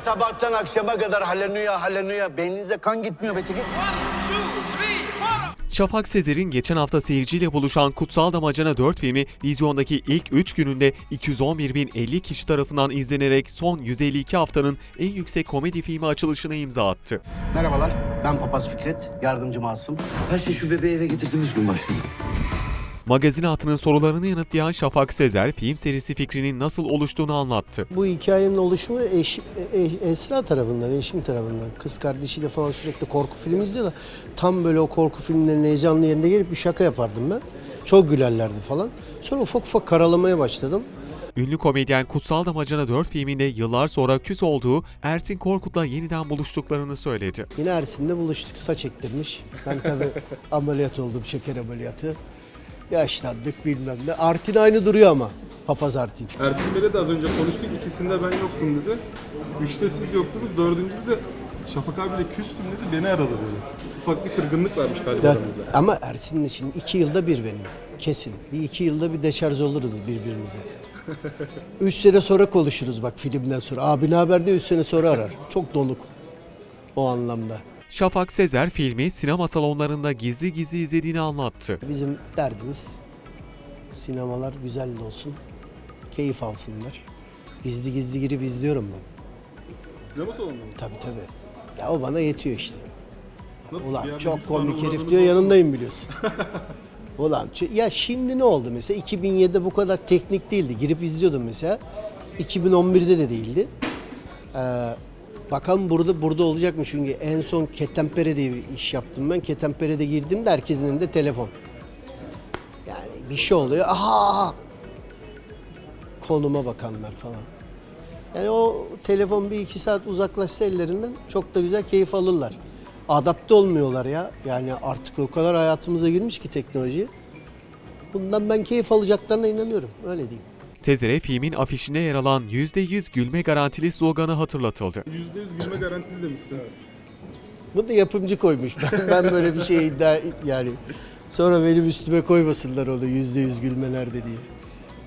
sabahtan akşama kadar haleluya haleluya. Beyninize kan gitmiyor be çekil. Şafak Sezer'in geçen hafta seyirciyle buluşan Kutsal Damacana 4 filmi vizyondaki ilk 3 gününde 211.050 kişi tarafından izlenerek son 152 haftanın en yüksek komedi filmi açılışına imza attı. Merhabalar ben Papaz Fikret. Yardımcı Masum. Her şey şu bebeği eve getirdiğimiz gün başladı. Magazin Hatı'nın sorularını yanıtlayan Şafak Sezer, film serisi fikrinin nasıl oluştuğunu anlattı. Bu hikayenin oluşumu eş, e- Esra tarafından, eşim tarafından. Kız kardeşiyle falan sürekli korku filmi izliyorlar. Tam böyle o korku filmlerinin heyecanlı yerinde gelip bir şaka yapardım ben. Çok gülerlerdi falan. Sonra ufak ufak karalamaya başladım. Ünlü komedyen Kutsal Damacana 4 filminde yıllar sonra küs olduğu Ersin Korkut'la yeniden buluştuklarını söyledi. Yine Ersin'le buluştuk, saç ektirmiş. Ben tabii ameliyat oldum, şeker ameliyatı. Yaşlandık bilmem ne. Artin aynı duruyor ama. Papaz Artin. Ersin Bey'le de az önce konuştuk. İkisinde ben yoktum dedi. Üçte siz yoktunuz. Dördüncüde de Şafak abiyle küstüm dedi. Beni aradı dedi. Ufak bir kırgınlık varmış galiba Dert- aramızda. Ama Ersin'in için iki yılda bir benim. Kesin. Bir iki yılda bir deşarj oluruz birbirimize. Üç sene sonra konuşuruz bak filmden sonra. Abi ne haber diye üç sene sonra arar. Çok donuk o anlamda. Şafak Sezer filmi sinema salonlarında gizli gizli izlediğini anlattı. Bizim derdimiz sinemalar güzel olsun. Keyif alsınlar. Gizli gizli girip izliyorum ben. Sinema salonunda mı? Tabii tabii. Ya o bana yetiyor işte. Nasıl? Bir Ulan yerde çok komik herif uğradınız diyor mu? yanındayım biliyorsun. Ulan ya şimdi ne oldu mesela 2007'de bu kadar teknik değildi. Girip izliyordum mesela. 2011'de de değildi. Ee, bakalım burada burada olacak mı çünkü en son Ketempere bir iş yaptım ben. Ketempere'de girdim de herkesin elinde telefon. Yani bir şey oluyor. Aha! Konuma bakanlar falan. Yani o telefon bir iki saat uzaklaşsa ellerinden çok da güzel keyif alırlar. Adapte olmuyorlar ya. Yani artık o kadar hayatımıza girmiş ki teknoloji. Bundan ben keyif alacaklarına inanıyorum. Öyle diyeyim. Sezer'e filmin afişinde yer alan %100 gülme garantili sloganı hatırlatıldı. %100 gülme garantili demişsin. Bu da yapımcı koymuş. Ben, ben böyle bir şey iddia yani sonra benim üstüme koymasınlar onu yüzde yüz gülmelerde diye.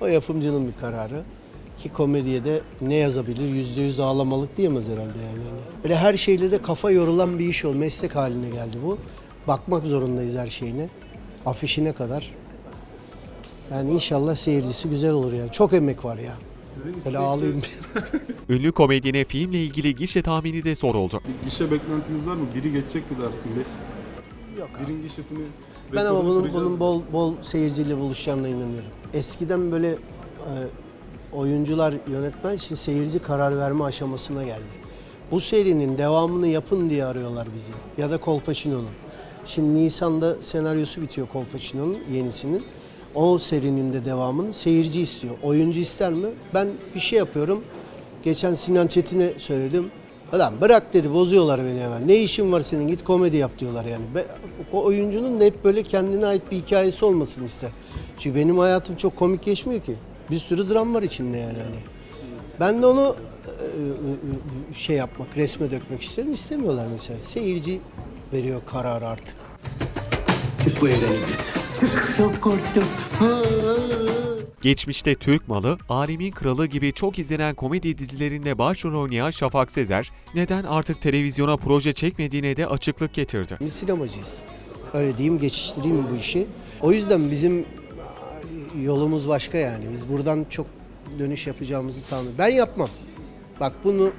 O yapımcının bir kararı. Ki komediye de ne yazabilir? Yüzde yüz ağlamalık diyemez herhalde yani. Böyle her şeyle de kafa yorulan bir iş ol. Meslek haline geldi bu. Bakmak zorundayız her şeyine. Afişine kadar. Yani inşallah seyircisi güzel olur yani. Çok emek var ya. Böyle ağlayayım. Ünlü komedyene filmle ilgili gişe tahmini de soruldu. Bir gişe beklentiniz var mı? Biri geçecekti dersin Bey. Yok Birin gişesini Ben ama rekorunu bunun, kıracağız. bunun bol bol seyirciyle buluşacağına inanıyorum. Eskiden böyle e, oyuncular yönetmen için seyirci karar verme aşamasına geldi. Bu serinin devamını yapın diye arıyorlar bizi. Ya da Kolpaçino'nun. Şimdi Nisan'da senaryosu bitiyor Kolpaçino'nun yenisinin. O serinin de devamını seyirci istiyor. Oyuncu ister mi? Ben bir şey yapıyorum. Geçen Sinan Çetin'e söyledim. Ulan bırak dedi bozuyorlar beni hemen. Ne işin var senin git komedi yap diyorlar yani. O oyuncunun da hep böyle kendine ait bir hikayesi olmasını ister. Çünkü benim hayatım çok komik geçmiyor ki. Bir sürü dram var içinde yani. Hani. Ben de onu e, e, şey yapmak, resme dökmek istiyorum. İstemiyorlar mesela. Seyirci veriyor kararı artık. Çık bu evden İngiliz. Çok korktum. Geçmişte Türk Malı, Alemin Kralı gibi çok izlenen komedi dizilerinde başrol oynayan Şafak Sezer, neden artık televizyona proje çekmediğine de açıklık getirdi. Biz sinemacıyız. Öyle diyeyim, geçiştireyim bu işi. O yüzden bizim yolumuz başka yani. Biz buradan çok dönüş yapacağımızı tahmin Ben yapmam. Bak bunu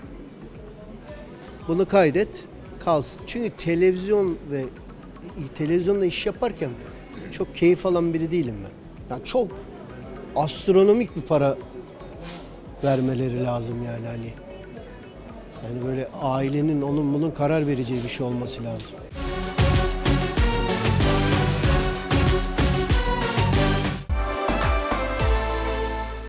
bunu kaydet, kalsın. Çünkü televizyon ve televizyonla iş yaparken çok keyif alan biri değilim ben. Yani çok astronomik bir para vermeleri lazım yani hani. Yani böyle ailenin onun bunun karar vereceği bir şey olması lazım.